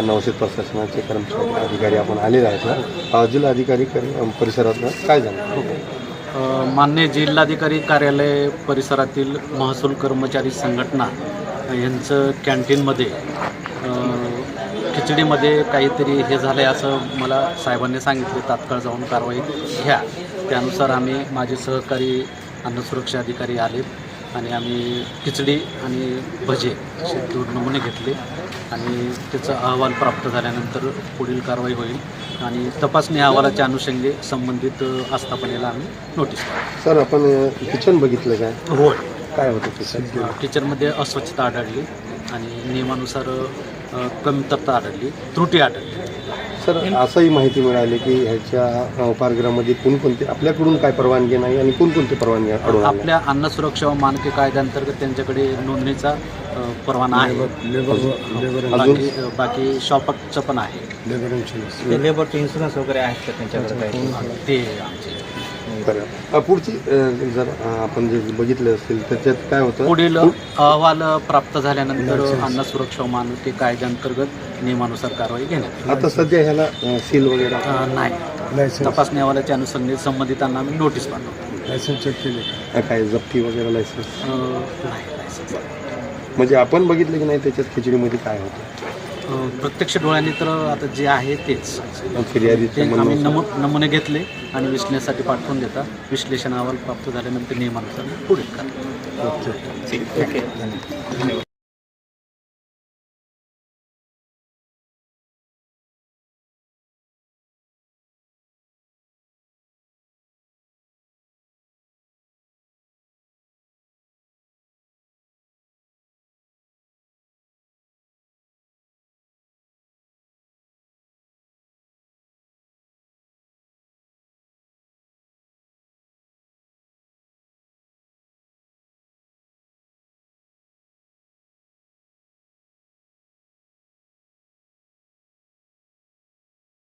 नवशेत प्रशासनाचे कर्मचारी अधिकारी आपण आलेले आहेत ना. अ, जिल्हाधिकारी कर- परिसरात काय झालं? मान्य जिल्हाधिकारी कार्यालय परिसरातील महसूल कर्मचारी संघटना यांचं कॅन्टीनमध्ये खिचडीमध्ये काहीतरी हे झालं आहे असं मला साहेबांनी सांगितले. तात्काळ जाऊन कारवाई घ्या. त्यानुसार आम्ही माझे सहकारी अन्नसुरक्षा अधिकारी आलेत आणि आम्ही खिचडी आणि भजे असे दोन नमुने घेतले. आणि त्याचा अहवाल प्राप्त झाल्यानंतर पुढील कारवाई होईल. आणि तपासणी अहवालाच्या अनुषंगे संबंधित आस्थापनेला आम्ही नोटीस. सर आपण किचन बघितलं काय? होय. काय होतं किचन? किचनमध्ये अस्वच्छता आढळली आणि नियमानुसार कमतरता आढळली त्रुटी आढळली. सर असंही माहिती मिळाली की ह्याच्या उपाहारगृहामध्ये कोणकोणते आपल्याकडून काय परवानगी नाही आणि कोणकोणते परवानगी? आपल्या अन्न सुरक्षा व मानके कायद्याअंतर्गत त्यांच्याकडे नोंदणीचा अ, परवाना आहे. बाकी बाकी शॉपचं पण आहे. ते लेबरचे इन्शुरन्स वगैरे आहेत का त्यांच्याकडे काही? ते आमचे पुढची जर आपण जे बघितलं असेल त्याच्यात काय होतं? पुढील अहवाल प्राप्त झाल्यानंतर अन्न सुरक्षा व मानके कायद्याअंतर्गत नियमानुसार कारवाई घेण्यात. आता सध्या ह्याला सील वगैरे नाही. तपासणी अहवालाच्या अनुषंगाने संबंधितांना आम्ही नोटीस पाठवतो. अ, काय जप्ती वगैरे लायसन्स नाही लायसन्स. म्हणजे आपण बघितलं की नाही त्याच्यात खिचडीमध्ये काय होतं? प्रत्यक्ष डोळ्यांनी तर आता जे आहे तेच. ते आम्ही. नमु नमुने घेतले आणि विश्लेषणासाठी पाठवून देता. विश्लेषण अहवाल प्राप्त झाल्यानंतर नियमानुसार करा. ओके.